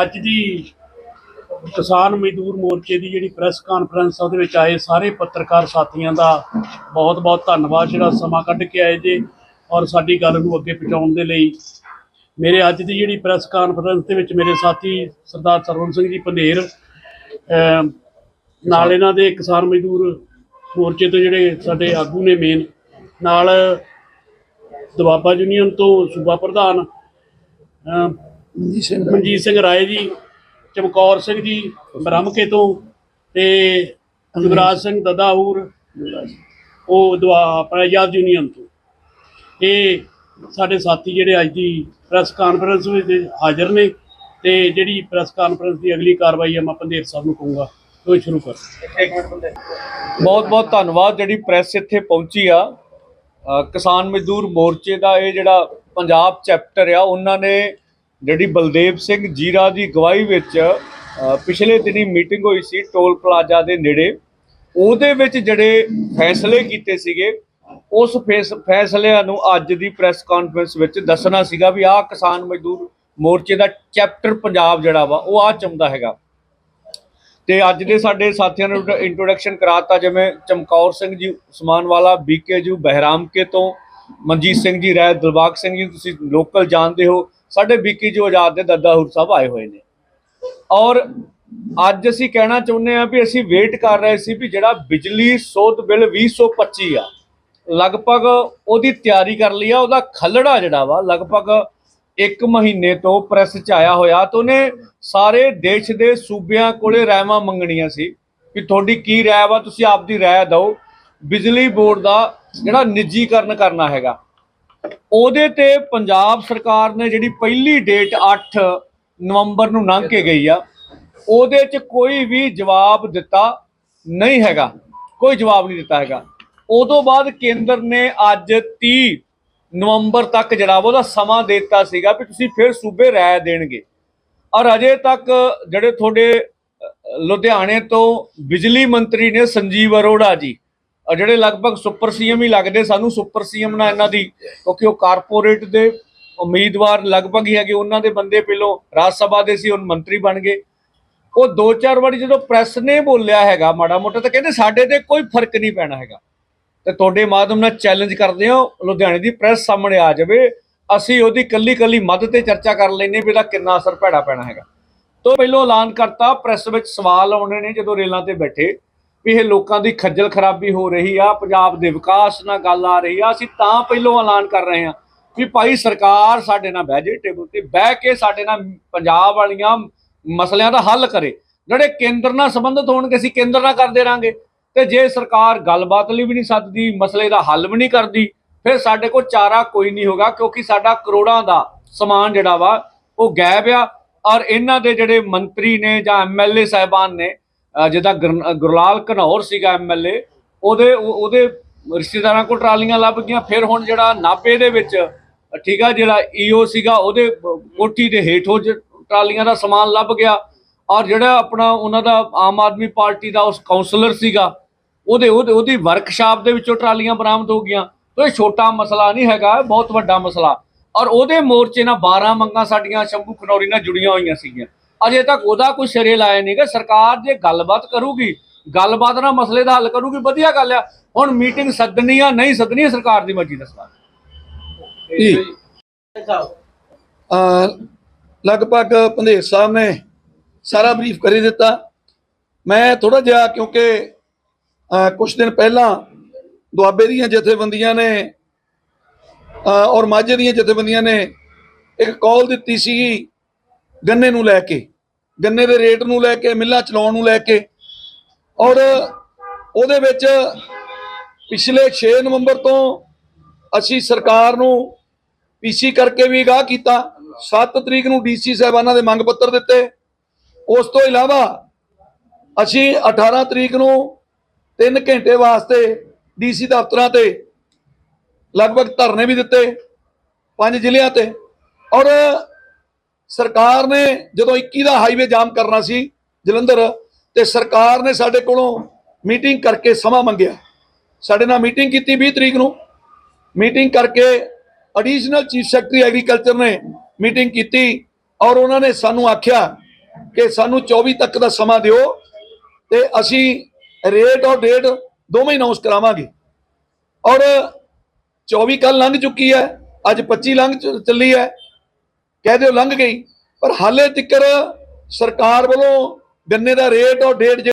ਅੱਜ ਦੀ ਕਿਸਾਨ ਮਜ਼ਦੂਰ ਮੋਰਚੇ ਦੀ ਜਿਹੜੀ ਪ੍ਰੈਸ ਕਾਨਫਰੰਸ ਆ, ਉਹਦੇ ਵਿੱਚ ਆਏ ਸਾਰੇ ਪੱਤਰਕਾਰ ਸਾਥੀਆਂ ਦਾ ਬਹੁਤ-ਬਹੁਤ ਧੰਨਵਾਦ। ਜਿਹੜਾ ਸਮਾਂ ਕੱਢ ਕੇ ਆਏ ਜੇ ਔਰ ਸਾਡੀ ਗੱਲ ਨੂੰ ਅੱਗੇ ਪਹੁੰਚਾਉਣ ਦੇ ਲਈ। ਮੇਰੇ ਅੱਜ ਦੀ ਜਿਹੜੀ ਪ੍ਰੈਸ ਕਾਨਫਰੰਸ ਦੇ ਵਿੱਚ ਮੇਰੇ ਸਾਥੀ ਸਰਦਾਰ ਸਰਵਨ ਸਿੰਘ ਜੀ ਪੰਧੇਰ ਨਾਲ ਇਹਨਾਂ ਦੇ ਕਿਸਾਨ ਮਜ਼ਦੂਰ ਮੋਰਚੇ ਤੋਂ ਜਿਹੜੇ ਸਾਡੇ ਆਗੂ ਨੇ ਮੇਨ, ਨਾਲ ਦਵਾਬਾ ਯੂਨੀਅਨ ਤੋਂ ਸੂਬਾ ਪ੍ਰਧਾਨ ਮਨਜੀਤ ਸਿੰਘ ਰਾਏ। ਜੀ ਚਮਕੌਰ ਸਿੰਘ ਜੀ ਬ੍ਰਹਮਕੇ ਤੋਂ ਤੇ ਯੁਵਰਾਜ ਸਿੰਘ ਦਦਾਹੂਰ ਉਹ ਦਵਾ ਆਪਣਾ ਆਜ਼ਾਦ ਯੂਨੀਅਨ ਤੋਂ। ਇਹ ਸਾਡੇ ਸਾਥੀ ਜਿਹੜੇ ਅੱਜ ਦੀ ਪ੍ਰੈਸ ਕਾਨਫਰੰਸ ਵਿੱਚ ਹਾਜ਼ਰ ਨੇ ਤੇ ਜਿਹੜੀ ਪ੍ਰੈਸ ਕਾਨਫਰੰਸ ਦੀ ਅਗਲੀ ਕਾਰਵਾਈ ਹੈ ਮੈਂ ਪੰਦੇਰ ਸਾਹਿਬ ਨੂੰ ਕਹੂੰਗਾ ਉਹ ਸ਼ੁਰੂ ਕਰ। ਬਹੁਤ ਬਹੁਤ ਧੰਨਵਾਦ ਜਿਹੜੀ ਪ੍ਰੈਸ ਇੱਥੇ ਪਹੁੰਚੀ ਆ। ਅ, ਕਿਸਾਨ ਮਜ਼ਦੂਰ ਮੋਰਚੇ ਦਾ ਇਹ ਜਿਹੜਾ ਪੰਜਾਬ ਚੈਪਟਰ ਆ ਉਹਨਾਂ ਨੇ ਜਿਹੜੀ ਬਲਦੇਵ ਸਿੰਘ ਜੀਰਾ ਦੀ ਗਵਾਹੀ ਵਿੱਚ ਪਿਛਲੇ ਦਿਨੀ ਮੀਟਿੰਗ ਹੋਈ ਸੀ ਟੋਲ ਪਲਾਜ਼ਾ ਦੇ ਨੇੜੇ। ਉਹਦੇ ਵਿੱਚ ਜਿਹੜੇ ਫੈਸਲੇ ਕੀਤੇ ਸੀਗੇ, ਉਸ ਫੈਸ- ਫੈਸਲਿਆਂ ਨੂੰ ਅੱਜ ਦੀ ਪ੍ਰੈਸ ਕਾਨਫਰੰਸ ਵਿੱਚ ਦੱਸਣਾ ਸੀਗਾ ਵੀ ਆਹ ਕਿਸਾਨ ਮਜ਼ਦੂਰ ਮੋਰਚੇ ਦਾ ਚੈਪਟਰ ਪੰਜਾਬ ਜਿਹੜਾ ਵਾ, ਉਹ ਆ ਚੰਦਾ ਹੈਗਾ। ਤੇ ਅੱਜ ਦੇ ਸਾਡੇ ਸਾਥੀਆਂ ਨੂੰ ਇੰਟਰੋਡਕਸ਼ਨ ਕਰਾਤਾ ਜਿਵੇਂ ਚਮਕੌਰ ਸਿੰਘ ਜੀ ਉਸਮਾਨ ਵਾਲਾ ਬੀਕੇ ਜੀ, ਬਹਿਰਾਮਕੇ ਤੋਂ ਮਨਜੀਤ ਸਿੰਘ ਜੀ ਰਾਏ ਦਿਲਬਾਗ ਸਿੰਘ ਜੀ, ਤੁਸੀਂ ਲੋਕਲ ਜਾਣਦੇ ਹੋ। ਸਾਡੇ ਬੀਕੀ ਜੀ ਆਜ਼ਾਦ ਦੇ ਦਾਦਾਹੂਰ ਸਾਹਿਬ ਆਏ ਹੋਏ ਨੇ। ਔਰ ਅੱਜ ਅਸੀਂ ਕਹਿਣਾ ਚਾਹੁੰਦੇ ਆ ਵੀ ਅਸੀਂ ਵੇਟ ਕਰ ਰਹੇ ਸੀ ਵੀ ਜਿਹੜਾ ਬਿਜਲੀ ਸੋਧ ਬਿੱਲ 2025 ਆ, ਲਗਭਗ ਉਹਦੀ ਤਿਆਰੀ ਕਰ ਲਈ ਆ, ਉਹਦਾ ਖੱਲੜਾ ਜਿਹੜਾ ਵਾ, ਲਗਭਗ ਇੱਕ ਮਹੀਨੇ ਤੋਂ ਪ੍ਰੈਸ 'ਚ ਆਇਆ ਹੋਇਆ ਤੇ ਉਹਨੇ ਸਾਰੇ ਦੇਸ਼ ਦੇ ਸੂਬਿਆਂ ਕੋਲੇ ਰਾਇਵਾਂ ਮੰਗਣੀਆਂ ਸੀ ਕਿ ਤੁਹਾਡੀ ਕੀ ਰਾਏ ਵਾ, ਤੁਸੀਂ ਆਪਦੀ ਰਾਏ ਦਿਓ। ਬਿਜਲੀ ਬੋਰਡ ਦਾ ਜਿਹੜਾ ਨਿੱਜੀਕਰਨ ਕਰਨਾ ਹੈਗਾ। ਉਹਦੇ ਤੇ ਪੰਜਾਬ ਸਰਕਾਰ ਨੇ ਜਿਹੜੀ ਪਹਿਲੀ ਡੇਟ 8 ਨਵੰਬਰ ਨੂੰ ਲੰਘ ਕੇ ਗਈ ਆ, ਉਹਦੇ 'ਚ ਕੋਈ ਵੀ ਜਵਾਬ ਦਿੱਤਾ ਨਹੀਂ ਹੈਗਾ। ਕੋਈ ਜਵਾਬ ਨਹੀਂ ਦਿੱਤਾ ਹੈਗਾ। ਉਦੋਂ ਬਾਅਦ ਕੇਂਦਰ ਨੇ ਅੱਜ 30 ਨਵੰਬਰ ਤੱਕ ਜਿਹੜਾ ਉਹਦਾ ਸਮਾਂ ਦੇ ਦਿੱਤਾ ਸੀਗਾ ਵੀ ਤੁਸੀਂ ਫਿਰ ਸੂਬੇ ਰਾਏ ਦੇਣਗੇ। ਔਰ ਅਜੇ ਤੱਕ ਜਿਹੜੇ ਤੁਹਾਡੇ ਲੁਧਿਆਣੇ ਤੋਂ ਬਿਜਲੀ ਮੰਤਰੀ ਨੇ ਸੰਜੀਵ ਅਰੋੜਾ ਜੀ ਜਿਹੜੇ ਲਗਭਗ ਸੁਪਰ ਸੀਐਮ ਹੀ ਲੱਗਦੇ, ਸਾਨੂੰ ਸੁਪਰ ਸੀਐਮ ਨਾਲ ਇਹਨਾਂ ਦੀ, ਕਿਉਂਕਿ ਉਹ ਕਾਰਪੋਰੇਟ ਦੇ ਉਮੀਦਵਾਰ ਲਗਭਗ ਹੀ ਹੈਗੇ, ਉਹਨਾਂ ਦੇ ਬੰਦੇ ਪਹਿਲੋਂ ਰਾਜ ਸਭਾ ਦੇ ਸੀ, ਹੁਣ ਮੰਤਰੀ ਬਣ ਗਏ। ਉਹ ਦੋ ਚਾਰ ਵਾਰੀ ਜਦੋਂ ਪ੍ਰੈਸ ਨੇ ਬੋਲਿਆ ਹੈਗਾ ਮਾੜਾ ਮੋਟਾ, ਤਾਂ ਕਹਿੰਦੇ ਸਾਡੇ ਤੇ ਕੋਈ ਫ਼ਰਕ ਨਹੀਂ ਪੈਣਾ ਹੈਗਾ। ਤੇ ਤੁਹਾਡੇ ਮਾਧਿਅਮ ਨਾਲ ਚੈਲੰਜ ਕਰਦੇ ਹਾਂ, ਲੁਧਿਆਣੇ ਦੀ ਪ੍ਰੈਸ ਸਾਹਮਣੇ ਆ ਜਾਵੇ, ਅਸੀਂ ਉਹਦੀ ਕੱਲੀ ਕੱਲੀ ਮੱਦ ਤੇ ਚਰਚਾ ਕਰ ਲੈਨੇ ਵੀ ਇਹਦਾ ਕਿੰਨਾ ਅਸਰ ਭੈੜਾ ਪੈਣਾ ਹੈਗਾ। ਤੋਂ ਪਹਿਲੋਂ ਐਲਾਨ ਕਰਤਾ, ਪ੍ਰੈਸ ਵਿੱਚ ਸਵਾਲ ਆਉਣੇ ਨੇ ਜਦੋਂ ਰੇਲਾਂ ਤੇ ਬੈਠੇ। ਵੀ ਇਹ ਲੋਕਾਂ ਦੀ ਖੱਜਲ ਖਰਾਬੀ ਹੋ ਰਹੀ ਆ, ਪੰਜਾਬ ਦੇ ਵਿਕਾਸ ਨਾਲ ਗੱਲ ਆ ਰਹੀ ਆ, ਅਸੀਂ ਤਾਂ ਪਹਿਲੋਂ ਐਲਾਨ ਕਰ ਰਹੇ ਹਾਂ ਵੀ ਭਾਈ ਸਰਕਾਰ ਸਾਡੇ ਨਾਲ ਬਹਿ ਜੇ ਟੇਬਲ ਤੇ, ਬਹਿ ਕੇ ਸਾਡੇ ਨਾਲ ਪੰਜਾਬ ਵਾਲੀਆਂ ਮਸਲਿਆਂ ਦਾ ਹੱਲ ਕਰੇ। ਜਿਹੜੇ ਕੇਂਦਰ ਨਾਲ ਸੰਬੰਧਿਤ ਹੋਣਗੇ, ਅਸੀਂ ਕੇਂਦਰ ਨਾਲ ਕਰਦੇ ਰਾਂਗੇ ਤੇ ਜੇ ਸਰਕਾਰ ਗੱਲਬਾਤ ਲਈ ਵੀ ਨਹੀਂ ਸੱਦਦੀ, ਮਸਲੇ ਦਾ ਹੱਲ ਵੀ ਨਹੀਂ ਕਰਦੀ, ਫਿਰ ਸਾਡੇ ਕੋਲ ਚਾਰਾ ਕੋਈ ਨਹੀਂ ਹੋਗਾ, ਕਿਉਂਕਿ ਸਾਡਾ ਕਰੋੜਾਂ ਦਾ ਸਮਾਨ ਜਿਹੜਾ ਵਾ, ਉਹ ਗਾਇਬ ਆ। ਔਰ ਇਹਨਾਂ ਦੇ ਜਿਹੜੇ ਮੰਤਰੀ ਨੇ ਜਾਂ ਐਮਐਲਏ ਸਾਹਿਬਾਨ ਨੇ ਜਿਹਦਾ ਗੁਰ- ਗੁਰਲਾਲ ਘਨੌਰ ਸੀਗਾ ਐਮਐਲਏ ਉਹਦੇ, ਉਹ- ਉਹਦੇ ਰਿਸ਼ਤੇਦਾਰਾਂ ਕੋਲ ਟਰਾਲੀਆਂ ਲੱਭ ਗਈਆਂ, ਫਿਰ ਹੁਣ ਜਿਹੜਾ ਨਾਭੇ ਦੇ ਵਿੱਚ, ਠੀਕ ਆ, ਜਿਹੜਾ ਈਓ ਸੀਗਾ, ਉਹਦੇ ਕੋਠੀ ਦੇ ਹੇਠੋਂ ਟਰਾਲੀਆਂ ਦਾ ਸਮਾਨ ਲੱਭ ਗਿਆ, ਔਰ ਜਿਹੜਾ ਆਪਣਾ ਉਹਨਾਂ ਦਾ ਆਮ ਆਦਮੀ ਪਾਰਟੀ ਦਾ ਉਸ ਕਾਉਂਸਲਰ ਸੀਗਾ, ਉਹਦੇ, ਉਹਦੀ ਵਰਕਸ਼ਾਪ ਦੇ ਵਿੱਚੋਂ ਟਰਾਲੀਆਂ ਬਰਾਮਦ ਹੋ ਗਈਆਂ। ਤਾਂ ਇਹ ਛੋਟਾ ਮਸਲਾ ਨਹੀਂ ਹੈਗਾ ਬਹੁਤ ਵੱਡਾ ਮਸਲਾ। ਔਰ ਉਹਦੇ ਮੋਰਚੇ ਨਾਲ 12 ਮੰਗਾਂ ਸਾਡੀਆਂ ਸ਼ੰਭੂ ਖਨੌਰੀ ਨਾਲ ਜੁੜੀਆਂ ਹੋਈਆਂ ਸੀਗੀਆਂ। ਅਜੇ ਤੱਕ ਉਹਦਾ ਕੋਈ ਸਿਰੇ ਲਾਇਆ ਨਹੀਂ ਕਿ ਸਰਕਾਰ ਜੇ ਗੱਲਬਾਤ ਕਰੂਗੀ ਗੱਲਬਾਤ ਨਾਲ ਮਸਲੇ ਦਾ ਹੱਲ ਕਰੂਗੀ ਵਧੀਆ ਗੱਲ ਆ। ਹੁਣ ਮੀਟਿੰਗ ਸੱਦਣੀ ਆ ਨਹੀਂ ਸੱਦਣੀ ਸਰਕਾਰ ਦੀ ਮਰਜ਼ੀ ਦੱਸਣਾ ਜੀ। ਅ ਲਗਭਗ ਪੰਧੇਰ ਸਾਹਿਬ ਨੇ ਸਾਰਾ ਬਰੀਫ ਕਰੀ ਦਿੱਤਾ। ਮੈਂ ਥੋੜਾ ਜਿਹਾ ਕਿਉਂਕਿ ਅ ਕੁਝ ਦਿਨ ਪਹਿਲਾਂ ਦੁਆਬੇ ਦੀਆਂ ਜਥੇਬੰਦੀਆਂ ਨੇ ਅ ਔਰ ਮਾਝੇ ਦੀਆਂ ਜਥੇਬੰਦੀਆਂ ਨੇ ਇੱਕ ਕਾਲ ਦਿੱਤੀ ਸੀ ਗੰਨੇ ਨੂੰ ਲੈ ਕੇ। ਗੰਨੇ ਦੇ ਰੇਟ ਨੂੰ ਲੈ ਕੇ, ਮਿੱਲਾਂ ਚਲਾਉਣ ਨੂੰ ਲੈ ਕੇ। ਔਰ ਉਹਦੇ ਵਿੱਚ ਪਿਛਲੇ 6 ਨਵੰਬਰ ਤੋਂ ਅਸੀਂ ਸਰਕਾਰ ਨੂੰ ਪੀਸੀ ਕਰਕੇ ਵੀ ਅਗਾਹ ਕੀਤਾ। 7 ਤਰੀਕ ਨੂੰ ਡੀਸੀ ਸਾਹਿਬਾਨਾਂ ਦੇ ਮੰਗ ਪੱਤਰ ਦਿੱਤੇ। ਉਸ ਤੋਂ ਇਲਾਵਾ ਅਸੀਂ 18 ਤਰੀਕ ਨੂੰ 3 ਘੰਟੇ ਵਾਸਤੇ ਡੀਸੀ ਦਫ਼ਤਰਾਂ ਤੇ ਲਗਭਗ ਧਰਨੇ ਵੀ ਦਿੱਤੇ, ਪੰਜ ਜ਼ਿਲ੍ਹਿਆਂ ਤੇ। ਔਰ ਸਰਕਾਰ ਨੇ ਜਦੋਂ 21 ਦਾ ਹਾਈਵੇ ਜਾਮ ਕਰਨਾ ਸੀ ਜਲੰਧਰ, ਤੇ ਸਰਕਾਰ ਨੇ ਸਾਡੇ ਕੋਲੋਂ ਮੀਟਿੰਗ ਕਰਕੇ ਸਮਾਂ ਮੰਗਿਆ। ਸਾਡੇ ਨਾਲ ਮੀਟਿੰਗ ਕੀਤੀ 20 ਤਰੀਕ ਨੂੰ। ਮੀਟਿੰਗ ਕਰਕੇ ਐਡੀਸ਼ਨਲ ਚੀਫ ਸੈਕਟਰੀ ਐਗਰੀਕਲਚਰ ਨੇ ਮੀਟਿੰਗ ਕੀਤੀ ਔਰ ਉਹਨਾਂ ਨੇ ਸਾਨੂੰ ਆਖਿਆ ਕਿ ਸਾਨੂੰ 24 ਤੱਕ ਦਾ ਸਮਾਂ ਦਿਓ ਤੇ ਅਸੀਂ ਰੇਟ ਔਰ ਡੇਟ ਦੋਵੇਂ ਅਨਾਉਂਸ ਕਰਾਵਾਂਗੇ। ਔਰ 24 ਕੱਲ ਲੰਘ ਚੁੱਕੀ ਹੈ, ਅੱਜ 25 ਲੰਘ ਚ- ਚੱਲੀ ਹੈ। ਕਹਿ ਦਿਓ ਲੰਘ ਗਈ। ਪਰ ਹਾਲੇ ਤੱਕ ਸਰਕਾਰ ਵੱਲੋਂ ਗੰਨੇ ਦਾ ਰੇਟ ਔਰ ਡੇਟ